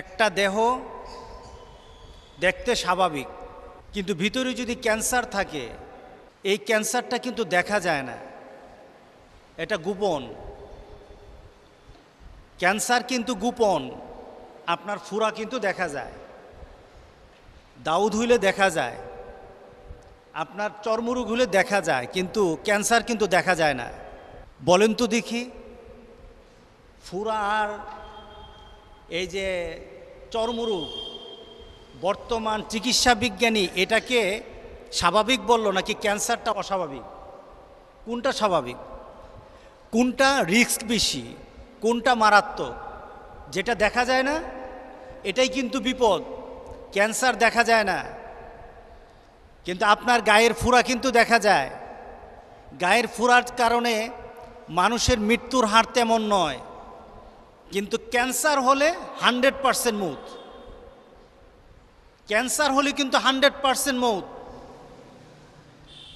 একটা দেহ দেখতে স্বাভাবিক, কিন্তু ভিতরে যদি ক্যান্সার থাকে, এই ক্যান্সারটা কিন্তু দেখা যায় না। এটা গোপন। ক্যান্সার কিন্তু গোপন, আপনার ফুরা কিন্তু দেখা যায়। দাউদ হইলে দেখা যায়, আপনার চর্মরোগ হলে দেখা যায়, কিন্তু ক্যান্সার কিন্তু দেখা যায় না। বলেন তো দেখি, ফুরা আর এই যে চর্মরোগ, বর্তমান চিকিৎসা বিজ্ঞানী এটাকে স্বাভাবিক বলল নাকি ক্যান্সারটা অস্বাভাবিক? কোনটা স্বাভাবিক? কোনটা রিস্ক বেশি? কোনটা মারাত্মক? যেটা দেখা যায় না, এটাই কিন্তু বিপদ। ক্যান্সার দেখা যায় না। কিন্তু আপনার গায়ের ফুরা কিন্তু দেখা যায়। গায়ের ফুরার কারণে মানুষের মৃত্যুর হার তেমন নয়। কিন্তু ক্যান্সার হলে হান্ড্রেড পারসেন্ট মৌত। ক্যান্সার হলে কিন্তু হান্ড্রেড পারসেন্ট মৌত।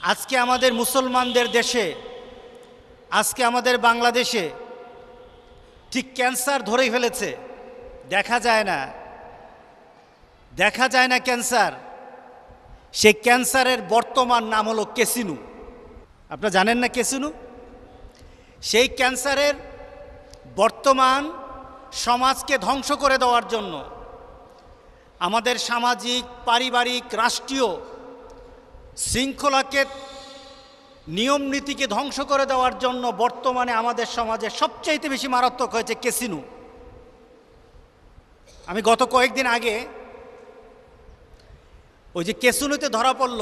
আজকে আমাদের মুসলমানদের দেশে, আজকে আমাদের বাংলাদেশে ঠিক ক্যান্সার ধরেই ফেলেছে। দেখা যায় না। দেখা যায় না ক্যান্সার। সেই ক্যান্সারের বর্তমান নাম হলো কেসিনু। আপনারা জানেন না কেসিনু? সেই ক্যান্সারের বর্তমান সমাজকে ধ্বংস করে দেওয়ার জন্য। আমাদের সামাজিক, পারিবারিক, রাষ্ট্রীয় শৃঙ্খলাকে নিয়ম নীতিকে ধ্বংস করে দেওয়ার জন্য বর্তমানে আমাদের সমাজে সবচাইতে বেশি মারাত্মক হয়েছে কেসিনু আমি গত কয়েকদিন আগে ওই যে কেসুনুতে ধরা পড়ল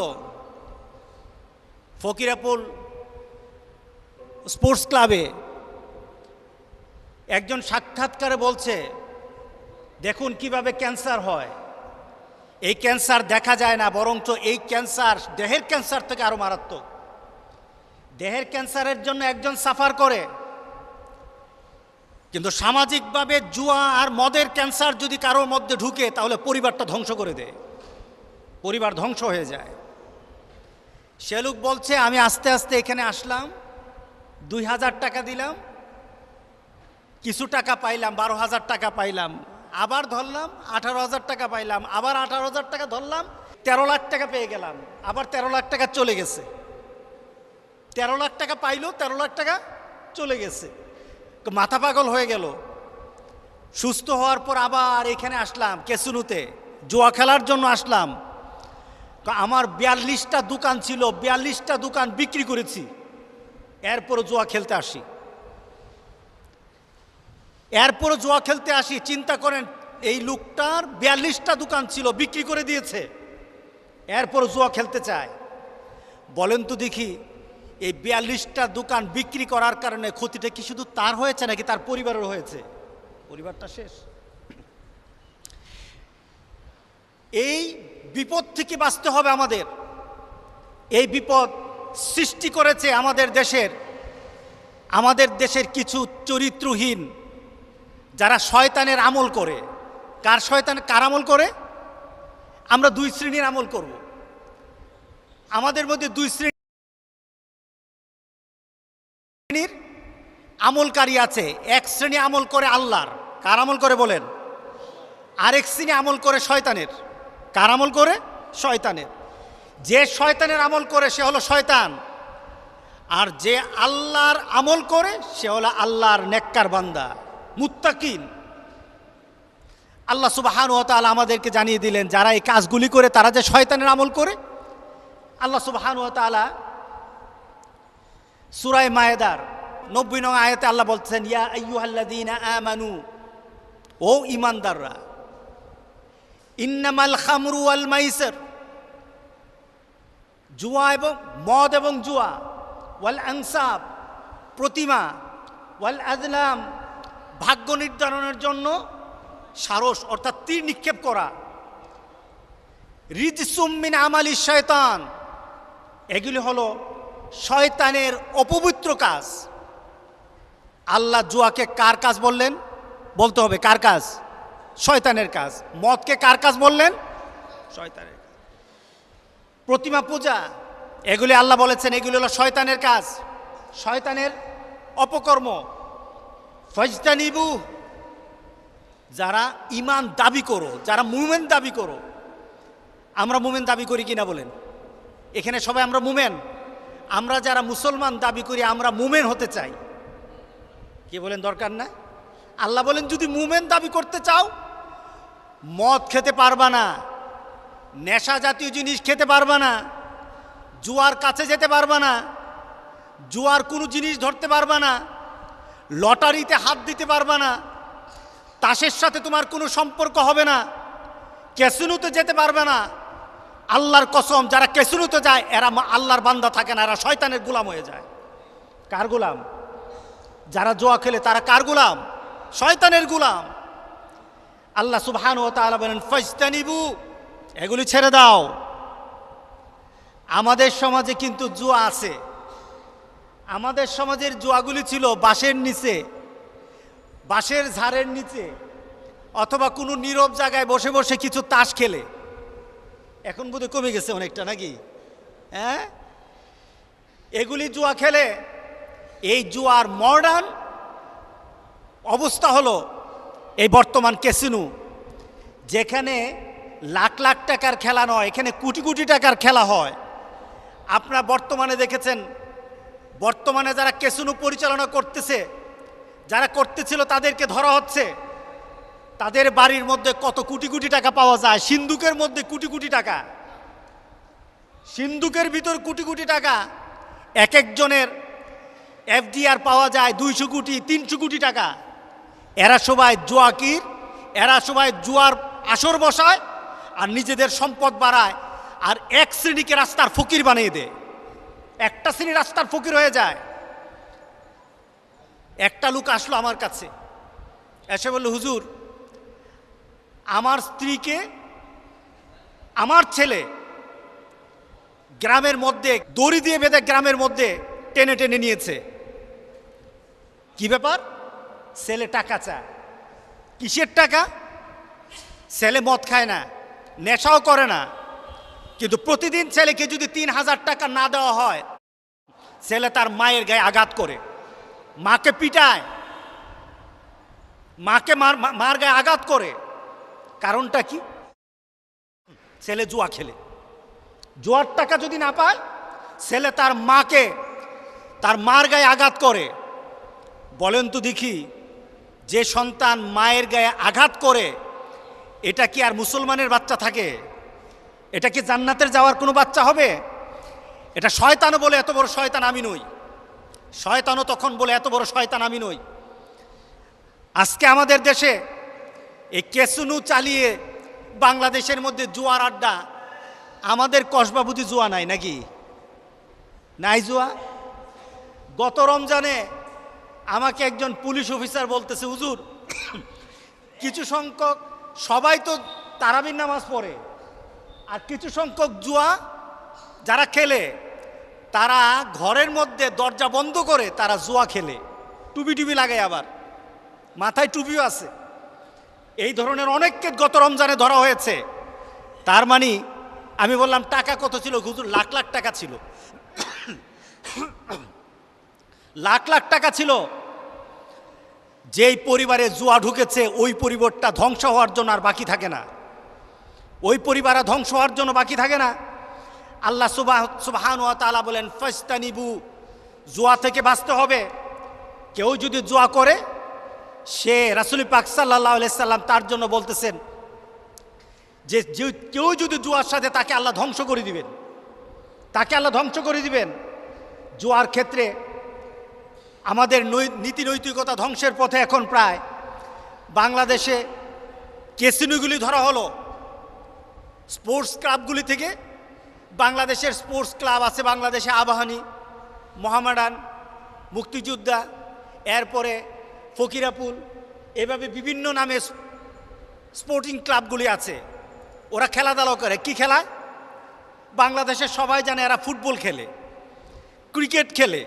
ফকিরাপুল স্পোর্টস ক্লাবে একজন সাক্ষাৎকারে বলছে, দেখুন কীভাবে ক্যান্সার হয়। এই ক্যান্সার দেখা যায় না, বরঞ্চ এই ক্যান্সার দেহের ক্যান্সার থেকে আরও মারাত্মক। দেহের ক্যান্সারের জন্য একজন সাফার করে। কিন্তু সামাজিকভাবে জুয়া আর মদের ক্যান্সার যদি কারোর মধ্যে ঢুকে, তাহলে পরিবারটা ধ্বংস করে দেয়। পরিবার ধ্বংস হয়ে যায়। সে লোক বলছে, আমি আস্তে আস্তে এখানে আসলাম, দুই হাজার টাকা দিলাম কিছু টাকা পাইলাম, বারো হাজার টাকা পাইলাম, আবার ধরলাম, আঠারো হাজার টাকা পাইলাম, আবার আঠারো হাজার টাকা ধরলাম, তেরো লাখ টাকা পেয়ে গেলাম, আবার তেরো লাখ টাকা চলে গেছে। তেরো লাখ টাকা পাইলো, তেরো লাখ টাকা চলে গেছে। মাথা পাগল হয়ে গেল। সুস্থ হওয়ার পর আবার এখানে আসলাম, কেসুনুতে, জুয়া খেলার জন্য আসলাম। আমার বিয়াল্লিশটা দোকান ছিল, বিয়াল্লিশটা দোকান বিক্রি করেছি। এরপর জুয়া খেলতে আসি। এরপরও জুয়া খেলতে আসি, চিন্তা করেন, এই লোকটার বিয়াল্লিশটা দোকান ছিল, বিক্রি করে দিয়েছে। এরপরও জুয়া খেলতে চায়। বলেন তো দেখি, এই বিয়াল্লিশটা দোকান বিক্রি করার কারণে ক্ষতিটা কি শুধু তার হয়েছে নাকি তার পরিবারের হয়েছে? পরিবারটা শেষ। এই বিপদ থেকে বাঁচতে হবে আমাদের। এই বিপদ সৃষ্টি করেছে আমাদের দেশের আমাদের দেশের কিছু চরিত্রহীন যারা শয়তানের আমল করে। কার শয়তান কার আমল করে? আমরা দুই শ্রেণির আমল করব। আমাদের মধ্যে দুই শ্রেণির আমলকারী আছে। এক শ্রেণি আমল করে আল্লাহর। কার আমল করে বলেন? আরেক শ্রেণি আমল করে শয়তানের। কার আমল করে? শয়তানের। যে শয়তানের আমল করে, সে হলো শয়তান। আর যে আল্লাহর আমল করে, সে হলো আল্লাহর নেককার বান্দা। মুত্তাকিন। আল্লাহ সুবাহান ও তালা আমাদেরকে জানিয়ে দিলেন, যারা এই কাজগুলি করে, তারা যে শয়তানের আমল করে। আল্লাহ সুবাহান ও তালা সুরায় মায়েদার নব্বই নং আয়াতে আল্লাহ বলছেন ইয়া আইয়ুহাল্লাযীনা আমানু, ও ইমানদাররা ইন্নামাল খামরু আল মাইসির, জুয়া এবং মদ এবং জুয়া, ওয়াল আনসাব, প্রতিমা, ওয়াল আজলাম ভাগ্য নির্ধারণের জন্য সারস অর্থাৎ তীর নিক্ষেপ করা। রিজসুম্মিন আমালি শয়তান। এগুলি হলো শয়তানের অপবিত্র কাজ। আল্লাহ জুয়াকে কার কাজ বললেন? বলতে হবে কার কাজ? শয়তানের কাজ। মদকে কার কাজ বললেন? শয়তানের প্রতিমা পূজা। এগুলি আল্লাহ বলেছেন এগুলি হলো শয়তানের কাজ। শয়তানের অপকর্ম। ফজতানিবু, যারা ইমান দাবি করো, যারা মুমেন দাবি করো, আমরা মুমেন দাবি করি কিনা বলেন? এখানে সবাই আমরা মুমেন। আমরা যারা মুসলমান দাবি করি, আমরা মুমেন হতে চাই। কি বলেন দরকার না? আল্লাহ বলেন, যদি মুমেন দাবি করতে চাও, মদ খেতে পারবা না, নেশা জাতীয় জিনিস খেতে পারবা না, জুয়ার কাছে যেতে পারবা না, জুয়ার কোনো জিনিস ধরতে পারবা না লটারিতে হাত দিতে পারবা না। তাসের সাথে তোমার কোনো সম্পর্ক হবে না। ক্যাসিনোতে যেতে পারবে না। আল্লাহর কসম, যারা ক্যাসিনোতে যায়, এরা আল্লাহর বান্দা থাকে না, এরা শয়তানের গোলাম হয়ে যায়। কার গোলাম? যারা জোয়া খেলে, তারা কার গোলাম? শয়তানের গোলাম। আল্লাহ সুবহান ও তাআলা বলেন, ফজতানিবু এগুলি ছেড়ে দাও। আমাদের সমাজে কিন্তু জুয়া আছে। আমাদের সমাজের জুয়াগুলি ছিল বাঁশের নিচে, বাঁশের ঝাড়ের নিচে, অথবা কোনো নীরব জায়গায় বসে বসে কিছু তাস খেলে। এখন বোধহয় কমে গেছে অনেকটা, নাকি? হ্যাঁ? এগুলি জুয়া খেলে, এই জুয়ার মডার্ন অবস্থা হলো এই বর্তমান ক্যাসিনো, যেখানে লাখ লাখ টাকার খেলা নয়, এখানে কোটি কোটি টাকার খেলা হয়। আপনারা বর্তমানে দেখেছেন বর্তমানে যারা ক্যাসিনো পরিচালনা করতেছে, যারা করতেছিল তাদেরকে ধরা হচ্ছে। তাদের বাড়ির মধ্যে কত কোটি কোটি টাকা পাওয়া যায়? সিন্ধুকের মধ্যে কোটি কোটি টাকা। সিন্ধুকের ভিতর কোটি কোটি টাকা। এক একজনের এফডিআর পাওয়া যায় দুইশো কোটি, তিনশো কোটি টাকা। এরা সবাই জুয়াকির, এরা সবাই জুয়ার আসর বসায় আর নিজেদের সম্পদ বাড়ায় আর এক শ্রেণীকে রাস্তার ফকির বানিয়ে দেয়। একটা শ্রেণি রাস্তার ফকির হয়ে যায়। একটা লোক আসলো আমার কাছে। এসে বলল, হুজুর, আমার স্ত্রীকে, আমার ছেলে গ্রামের মধ্যে, দড়ি দিয়ে বেঁধে গ্রামের মধ্যে টেনে টেনে নিয়েছে। কি ব্যাপার? ছেলে টাকা চায়। কিসের টাকা? ছেলে মদ খায় না, নেশাও করে না। কিন্তু প্রতিদিন ছেলেকে যদি তিন হাজার টাকা না দেওয়া হয়, ছেলে তার মায়ের গায়ে আঘাত করে। মাকে পিটায়। মাকে মার মার গায়ে আঘাত করে। কারণটা কি? ছেলে জুয়া খেলে। জুয়ার টাকা যদি না পায়, ছেলে তার মাকে, তার মার গায়ে আঘাত করে। বলেন তো দেখি, যে সন্তান মায়ের গায়ে আঘাত করে, এটা কি আর মুসলমানের বাচ্চা থাকে? এটা কি জান্নাতের যাওয়ার কোনো বাচ্চা হবে? এটা শয়তানও বলে এত বড় শয়তান আমি নই। শয়তানও তখন বলে এত বড় শয়তান আমি নই। আজকে আমাদের দেশে এই কেসুনু চালিয়ে বাংলাদেশের মধ্যে জুয়ার আড্ডা, আমাদের কসবা বুঝি জুয়া নাই নাকি? নাই জুয়া? গত রমজানে আমাকে একজন পুলিশ অফিসার বলতেছে, হুজুর, কিছু সংখ্যক সবাই তো তারাবির নামাজ পড়ে। আর কিছু সংখ্যক জুয়া যারা খেলে, তারা ঘরের মধ্যে দরজা বন্ধ করে তারা জুয়া খেলে। টুপি টুপি লাগায় আবার। মাথায় টুপিও আছে। এই ধরনের অনেককে গত রমজানে ধরা হয়েছে। তার মানে আমি বললাম, টাকা কত ছিল? হুজুর, লাখ লাখ টাকা ছিল। লাখ লাখ টাকা ছিল। যেই পরিবারে জুয়া ঢুকেছে, ওই পরিবারটা ধ্বংস হওয়ার জন্য আর বাকি থাকে না। ওই পরিবার ধ্বংস হওয়ার জন্য বাকি থাকে না। আল্লাহ সুবাহ, সুবাহান তাআলা বলেন ফস্তানিবু জুয়া থেকে বাঁচতে হবে। কেউ যদি জুয়া করে, সে রাসুল পাক সাল্লাহ সাল্লাম তার জন্য বলতেছেন যে কেউ যদি জুয়ার সাথে তাকে আল্লাহ ধ্বংস করে দিবেন, তাকে আল্লাহ ধ্বংস করে দিবেন, জুয়ার ক্ষেত্রে আমাদের নীতি নৈতিকতা ধ্বংসের পথে এখন প্রায়। বাংলাদেশে কেসিনোগুলি ধরা হলো। স্পোর্টস ক্লাবগুলি থেকে বাংলাদেশের স্পোর্টস ক্লাব আছে বাংলাদেশে আবাহনী মোহামেডান মুক্তিযোদ্ধা এরপরে ফকিরাপুল এভাবে বিভিন্ন নামে স্পোর্টিং ক্লাবগুলি আছে। ওরা খেলাধুলা করে। কি খেলা? বাংলাদেশের সবাই জানে এরা ফুটবল খেলে ক্রিকেট খেলে।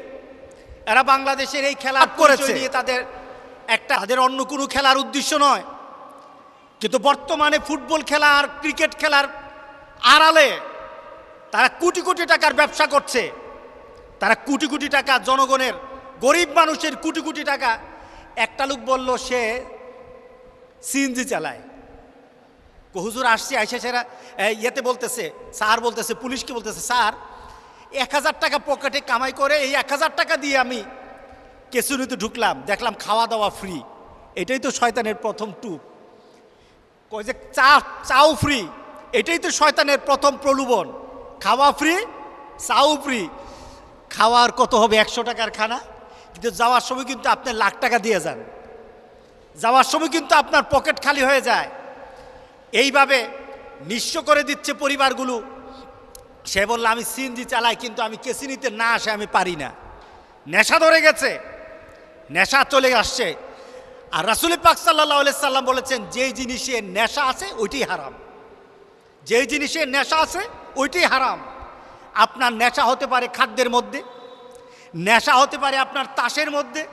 এরা বাংলাদেশের এই খেলা করেছে। নিয়ে তাদের একটা তাদের অন্য কোনো খেলার উদ্দেশ্য নয়। কিন্তু বর্তমানে ফুটবল খেলা আর ক্রিকেট খেলার আড়ালে তারা কোটি কোটি টাকার ব্যবসা করছে। তারা কোটি কোটি টাকা জনগণের, গরিব মানুষের কোটি কোটি টাকা। একটা লোক বলল, সে সিএনজি চালায়। কো, হুজুর, আসছে, আইসা সেরা। ইয়েতে বলতেছে, স্যার বলতেছে, পুলিশকে বলতেছে, স্যার, এক হাজার টাকা পকেটে কামাই করে এই এক হাজার টাকা দিয়ে আমি কেসুনিতে ঢুকলাম, দেখলাম খাওয়া দাওয়া ফ্রি। এটাই তো শয়তানের প্রথম টুপ। কয় যে চা, চাও ফ্রি এটাই তো শয়তানের প্রথম প্রলোভন। খাওয়া ফ্রি চাও ফ্রি খাওয়ার কত হবে? একশো টাকার খানা? কিন্তু যাওয়ার সময় কিন্তু আপনি লাখ টাকা দিয়ে যান। যাওয়ার সময় কিন্তু আপনার পকেট খালি হয়ে যায়। এইভাবে নিঃস্ব করে দিচ্ছে পরিবারগুলো। সে বলল, আমি সিএনজি চালাই, কিন্তু আমি কেসিনিতে না আসে, আমি পারি না। নেশা ধরে গেছে। নেশা চলে আসছে। আর রাসুল পাক সাল্লাহ সাল্লাম বলেছেন, যেই জিনিসে নেশা আছে, ওইটাই হারাম। যেই জিনিসে নেশা আছে, ওইটাই হারাম। আপনার নেশা হতে পারে খাদ্যের মধ্যে, নেশা হতে পারে আপনার তাসের মধ্যে,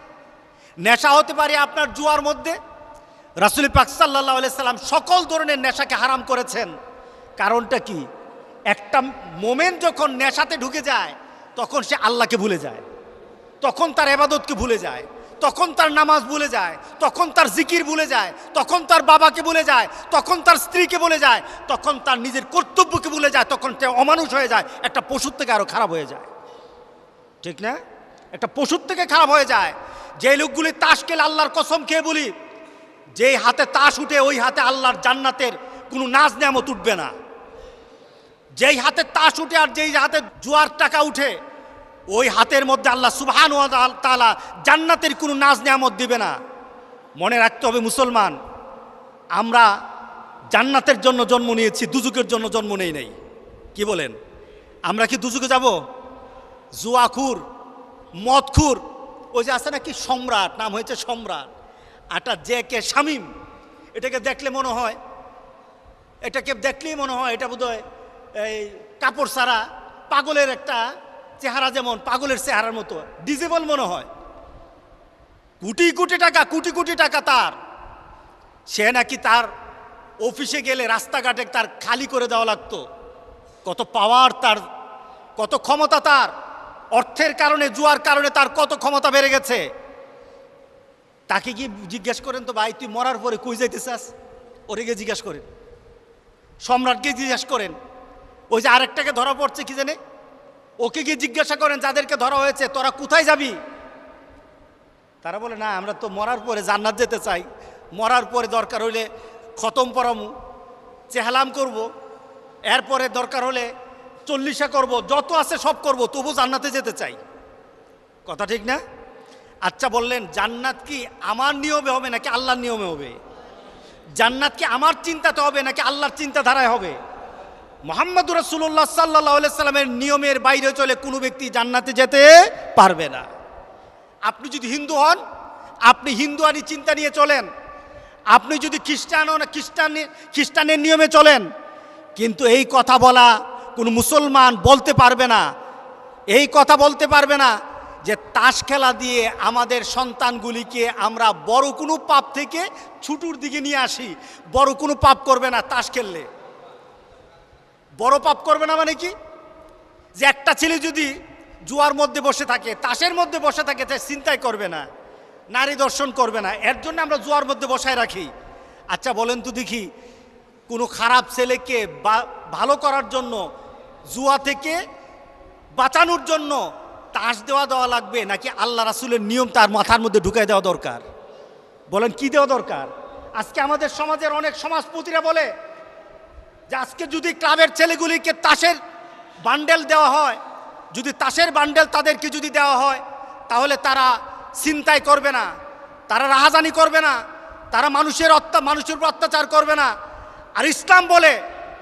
নেশা হতে পারে আপনার জুয়ার মধ্যে। রাসুল পাক সাল্লাহ সাল্লাম সকল ধরনের নেশাকে হারাম করেছেন। কারণটা কি? একটা মোমেন্ট যখন নেশাতে ঢুকে যায়, তখন সে আল্লাহকে ভুলে যায়। তখন তার এবাদতকে ভুলে যায়। তখন তার নামাজ ভুলে যায়, তখন তার জিকির ভুলে যায়, তখন তার বাবাকে ভুলে যায়, তখন তার স্ত্রীকে বলে যায়, তখন তার নিজের কর্তব্যকে ভুলে যায়, তখন সে অমানুষ হয়ে যায়, একটা পশুর থেকে আরও খারাপ হয়ে যায়। ঠিক না? একটা পশুর থেকে খারাপ হয়ে যায়। যে লোকগুলি তাস খেলে আল্লাহর কসম খেয়ে বলি যেই হাতে তাস উঠে ওই হাতে আল্লাহর জান্নাতের কোনো নাজ নেয়ামত উঠবে না। যেই হাতে তাস উঠে আর যেই হাতে জুয়ার টাকা উঠে ওই হাতের মধ্যে আল্লাহ সুবহান ওয়া তাআলা জান্নাতের কোনো নাজ নেয়ামত দিবে না। মনে রাখতে হবে মুসলমান, আমরা জান্নাতের জন্য জন্ম নিয়েছি দুজুকের জন্য জন্ম নেই নাই। কি বলেন? আমরা কি দুজুকে যাব? জুয়াখুর, মদখুর, ওই যে আছে নাকি সম্রাট, নাম হয়েছে সম্রাট। আটা যে কে শামিম, এটাকে দেখলে মনে হয়, এটাকে দেখলেই মনে হয়, এটা বোধহয় এই কাপড় সারা পাগলের একটা চেহারা যেমন পাগলের চেহারার মতো ডিজেবল মনে হয়। কোটি কোটি টাকা, কোটি কোটি টাকা তার। সে নাকি তার অফিসে গেলে রাস্তাঘাটে তার খালি করে দেওয়া লাগতো। কত পাওয়ার তার, কত ক্ষমতা তার। অর্থের কারণে, জুয়ার কারণে তার কত ক্ষমতা বেড়ে গেছে। তাকে কি জিজ্ঞেস করেন তো, ভাই, তুই মরার পরে কই যাইতে ওরে গিয়ে জিজ্ঞেস করেন। সম্রাটকে জিজ্ঞেস করেন। ওই যে আরেকটাকে ধরা পড়ছে কি জানে? ওকে গিয়ে জিজ্ঞাসা করেন, যাদেরকে ধরা হয়েছে, তোরা কোথায় যাবি? তারা বলে, না, আমরা তো মরার পরে জান্নাত যেতে চাই। মরার পরে দরকার হইলে খতম পরামু, চেহালাম করব। এরপরে দরকার হলে চল্লিশা করব, যত আছে সব করব, তবু জান্নাতে যেতে চাই। কথা ঠিক না? আচ্ছা বললেন, জান্নাত কি আমার নিয়মে হবে নাকি আল্লাহর নিয়মে হবে? জান্নাত কি আমার চিন্তাতে হবে নাকি আল্লাহর চিন্তাধারায় হবে? মোহাম্মদ রসুল্লাহ সাল্লাহ সাল্লামের নিয়মের বাইরে চলে কোনো ব্যক্তি জান্নাতে যেতে পারবে না। আপনি যদি হিন্দু হন, আপনি হিন্দু আনি চিন্তা নিয়ে চলেন। আপনি যদি খ্রিস্টান হন, খ্রিস্টান, খ্রিস্টানের নিয়মে চলেন। কিন্তু এই কথা বলা কোনো মুসলমান বলতে পারবে না। এই কথা বলতে পারবে না যে তাস খেলা দিয়ে আমাদের সন্তানগুলিকে আমরা বড় কোনো পাপ থেকে ছুটুর দিকে নিয়ে আসি। বড় কোনো পাপ করবে না তাস খেললে। বড় পাপ করবে না মানে কি? যে একটা ছেলে যদি জুয়ার মধ্যে বসে থাকে, তাসের মধ্যে বসে থাকে তাই চিন্তাই করবে না, নারী দর্শন করবে না। এর জন্য আমরা জুয়ার মধ্যে বসায় রাখি। আচ্ছা বলেন তো দেখি, কোনো খারাপ ছেলেকে ভালো করার জন্য, জুয়া থেকে বাঁচানোর জন্য তাস দেওয়া দেওয়া লাগবে, নাকি আল্লাহ রাসুলের নিয়ম তার মাথার মধ্যে ঢুকাই দেওয়া দরকার? বলেন, কি দেওয়া দরকার? আজকে আমাদের সমাজের অনেক সমাজপতিরা বলে যে আজকে যদি ক্লাবের ছেলেগুলিকে তাসের বান্ডেল দেওয়া হয়, যদি তাসের বান্ডেল তাদেরকে যদি দেওয়া হয়, তাহলে তারা চিন্তাই করবে না, তারা রাহাজানি করবে না, তারা মানুষের অত্যা, মানুষের উপর অত্যাচার করবে না। আর ইসলাম বলে,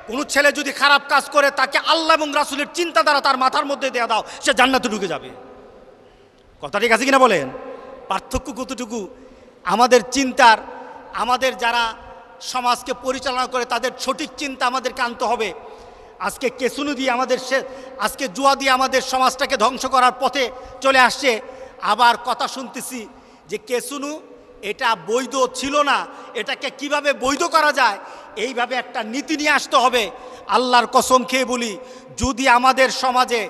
কোনো ছেলে যদি খারাপ কাজ করে, তাকে আল্লাহ এবং রাসুলের চিন্তা দ্বারা তার মাথার মধ্যে দেওয়া দাও, সে জান্নাতে ঢুকে যাবে। কথা ঠিক আছে কিনা বলেন? পার্থক্য কতটুকু? আমাদের চিন্তার, আমাদের যারা সমাজকে পরিচালনা করে তাদের সঠিক চিন্তা আমাদেরকে আনতে হবে। আজকে কেসুনু দিয়ে আমাদের সে, আজকে জুয়া দিয়ে আমাদের সমাজটাকে ধ্বংস করার পথে চলে আসছে। আবার কথা শুনতেছি যে কেসুনু এটা বৈধ ছিল না, এটাকে কীভাবে বৈধ করা যায়, এইভাবে একটা নীতি নিয়ে আসতে হবে। আল্লাহর কসম খেয়ে বলি, যদি আমাদের সমাজে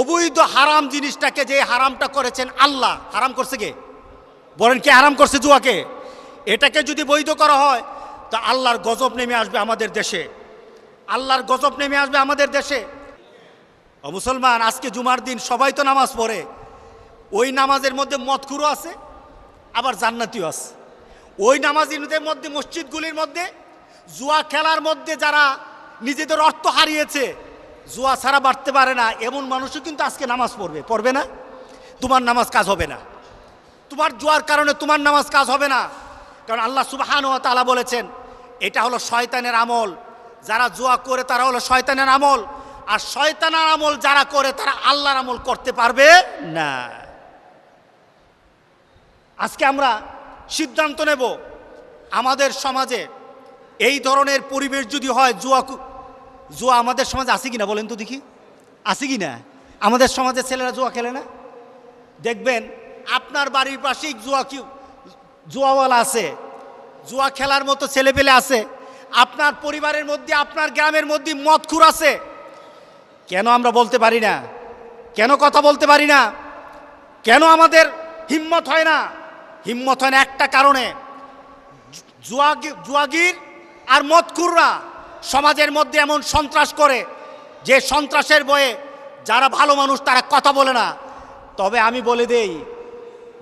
অবৈধ হারাম জিনিসটাকে যে হারামটা করেছেন আল্লাহ, হারাম করছে কে? বলেন কে হারাম করছে জুয়াকে? এটাকে যদি বৈধ করা হয় তা আল্লাহর গজব নেমে আসবে আমাদের দেশে। আল্লাহর গজব নেমে আসবে আমাদের দেশে। ও মুসলমান, আজকে জুমার দিন সবাই তো নামাজ পড়ে। ওই নামাজের মধ্যে মদখুরও আছে, আবার জান্নাতিও আছে। ওই নামাজিদের মধ্যে, মসজিদগুলির মধ্যে, জুয়া খেলার মধ্যে যারা নিজেদের অর্থ হারিয়েছে, জুয়া ছাড়া বাড়তে পারে না। এমন মানুষও কিন্তু আজকে নামাজ পড়বে। পড়বে না? তোমার নামাজ কাজ হবে না। তোমার জুয়ার কারণে তোমার নামাজ কাজ হবে না। কারণ আল্লাহ সুবাহান ও তালা বলেছেন এটা হলো শয়তানের আমল। যারা জুয়া করে, তারা হলো শয়তানের আমল। আর শয়তানের আমল যারা করে, তারা আল্লাহর আমল করতে পারবে না। আজকে আমরা সিদ্ধান্ত নেব, আমাদের সমাজে এই ধরনের পরিবেশ যদি হয়, জুয়া জুয়া আমাদের সমাজে আছে কিনা বলেন তো দেখি। আসি কি না আমাদের সমাজে ছেলেরা জুয়া খেলে না? দেখবেন, আপনার বাড়ির পাশেই জুয়া কি জুয়াওয়ালা আছে। জুয়া খেলার মতো ছেলেপেলে আছে। আপনার পরিবারের মধ্যে, আপনার গ্রামের মধ্যে মদখুর আছে। কেন আমরা বলতে পারি না? কেন কথা বলতে পারি না? কেন আমাদের হিম্মত হয় না? হিম্মত হয় না একটা কারণে। জুয়াগি জুয়াগির আর মদকুররা সমাজের মধ্যে এমন সন্ত্রাস করে, যে সন্ত্রাসের বয়ে যারা ভালো মানুষ তারা কথা বলে না। তবে আমি বলে দেই,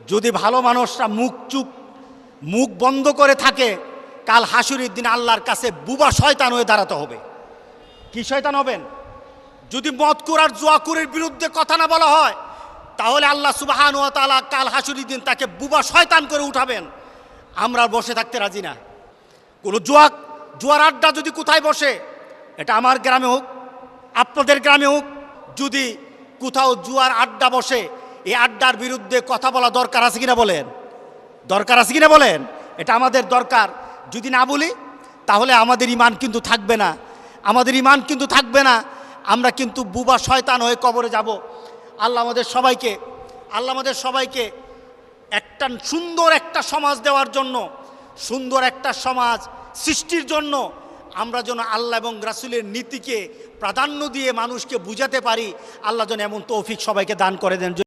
যদি ভালো মানুষরা মুখ চুপ মুখ বন্ধ করে থাকে, কাল হাসুরির দিন আল্লাহর কাছে বুবা শয়তান হয়ে দাঁড়াতে হবে। কি শয়তান হবেন? যদি মদকুর আর জুয়াকুরের বিরুদ্ধে কথা না বলা হয়, তাহলে আল্লাহ সুবাহান ও তালা কাল হাসুরির দিন তাকে বুবা শয়তান করে উঠাবেন। আমরা বসে থাকতে রাজি না। কোনো জুয়া, জোয়ার আড্ডা যদি কোথায় বসে, এটা আমার গ্রামে হোক, আপনাদের গ্রামে হোক, যদি কোথাও জুয়ার আড্ডা বসে, এই আড্ডার বিরুদ্ধে কথা বলা দরকার আছে কিনা বলেন? দরকার আছে কিনা বলেন? এটা আমাদের দরকার। যদি না বলি, তাহলে আমাদের ইমান কিন্তু থাকবে না। আমাদের ইমান কিন্তু থাকবে না। আমরা কিন্তু বুবা শয়তান হয়ে কবরে যাব। আল্লাহ আমাদের সবাইকে, আল্লাহ আমাদের সবাইকে একটা সুন্দর একটা সমাজ দেওয়ার জন্য, সুন্দর একটা সমাজ সৃষ্টির জন্য আমরা যেন আল্লাহ এবং রাসুলের নীতিকে প্রাধান্য দিয়ে মানুষকে বুঝাতে পারি, আল্লাহ যেন এমন তৌফিক সবাইকে দান করে দেন।